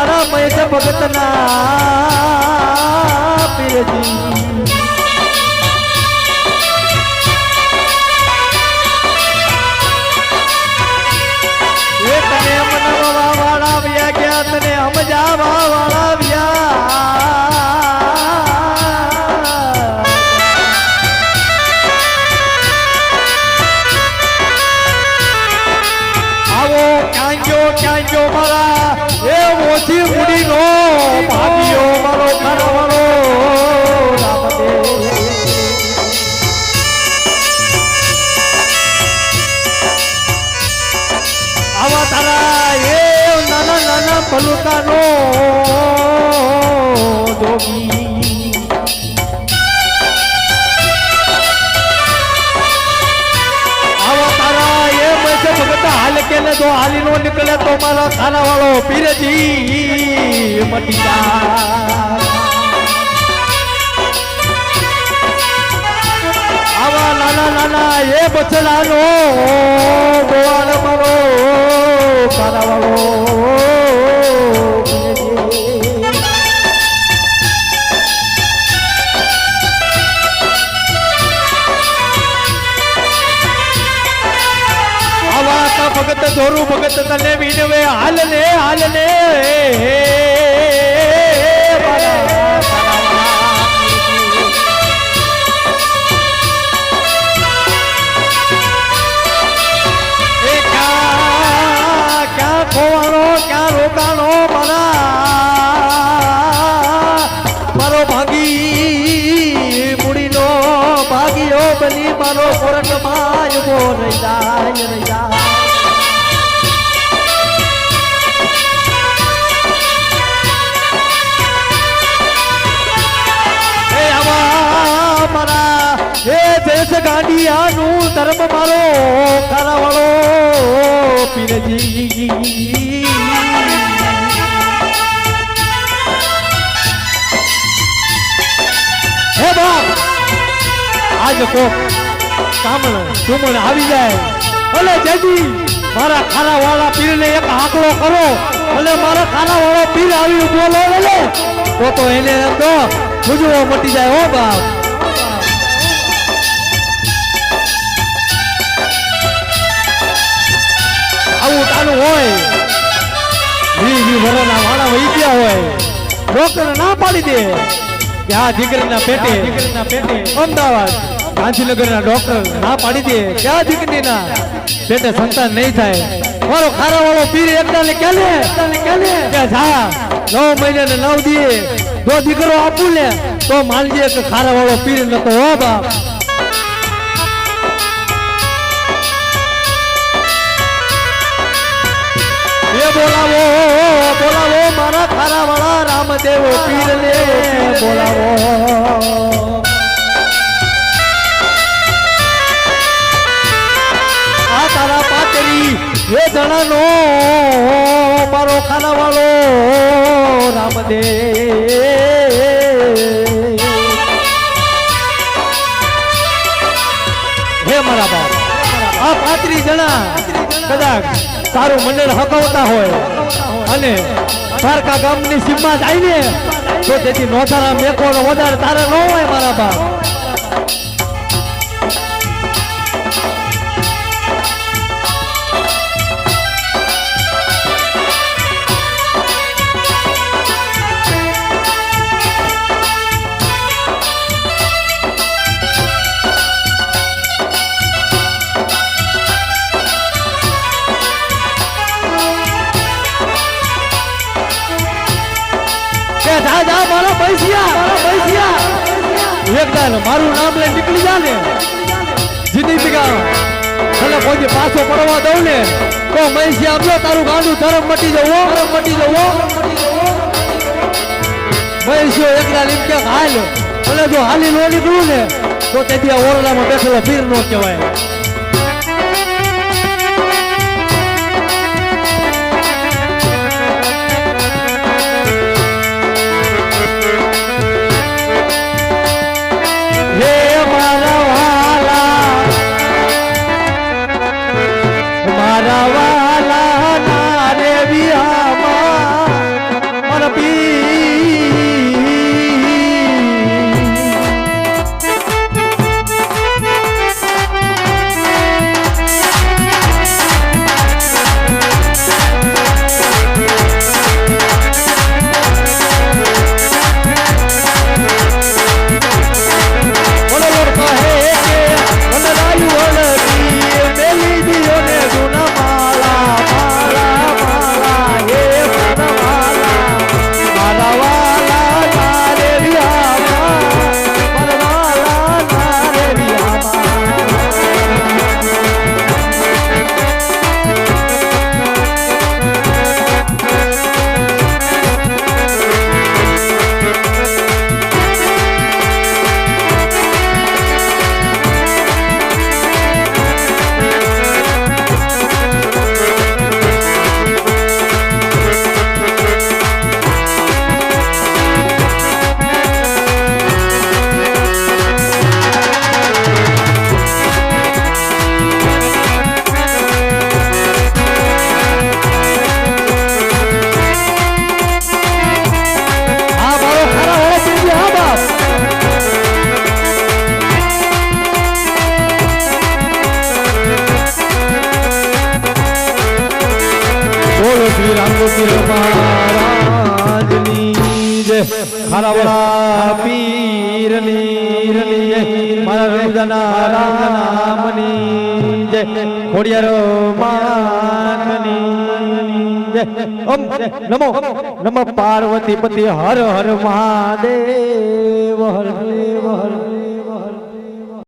મારા મહેશ ભગતના પીરજી. એ તને ઓછી મૂડીનો ભાગ્યો મારો ખરવાળો આવા તારા એ નાના નાના પલુકાનો જોગી. હાલ કે ને જો હાલી નો નીકળે તો મારા ખાના વાળો પીરજી મટી આવા નાના નાના એ બચડાનો ગોવાળ મારો કારાવાળો ધોરું ભગત તને વિનવે હાલ ને હાલ ને. ખોવાનો, ક્યાં રોકાણો મારા? મારો ભાગી મૂડીનો ભાગીઓ બની મારો કોરટમાં ઊભો રહી જાય રહી ગાંડિયાનું ધર્મ મારો ખારાવાળો પીરજી. હે બાપ આજ કોક કામણ સુમણ આવી જાય. ભલે જજી, મારા ખાનાવાળા પીરને એક આંકડો કરો, ભલે મારા ખાના વાળો પીર આવી બોલો લે તો એને તો ગુજરો મટી જાય, હો બાપ. ગયા હોય. ડોક્ટર ના પાડી દે. કે આ દીકરીના પેટે દીકરીના પેટે અમદાવાદ ગાંધીનગરના ડોક્ટર ના પાડી દે. કે આ દીકરીના પેટે સંતાન નહીં થાય. મારો ખારા વાળો પીર એકદા ને કે કે જા નવ મહિને ને નવ દીએ. જો દીકરો આપું ને તો માનજે કે ખારા વાળો પીર નતો. હો બાપ. બોલાવો બોલાવો, મારા ખારા વાળા રામદેવ પીર ને બોલાવો. આ તારા પાતરી એ જણાનો મારો ખાના વાળો રામદેવ. હે મારા બાપ, આ પાત્રી જણા કદાચ તારું મંડળ હકાવતા હોય અને દ્વારકા ગામની સીમમાં જાય ને તો તેથી નોધારા મેકો વધારે તારે ન હોય મારા બાપ. એકદમ મારું નામ નીકળી જા ને. જીતી કા અને કોઈ પાછો પડવા દઉં ને તો મહેશિયા આપજો તારું ગાંડું ધરમ મટી જવો ધરમ મટી જવો મૈસિયો એકદા લીમ કે હાલ અને જો હાલી નો નીકળું ને તો તેથી ઓરડામાં બેઠેલો પીર નો કહેવાય. મહારાજની જય ખારાવડા પીરની જય મારા રણુજાના રામની જય ખોડિયારો ઓમ નમો નમ પાર્વતી પતિ હર હર મહાદેવ હર હર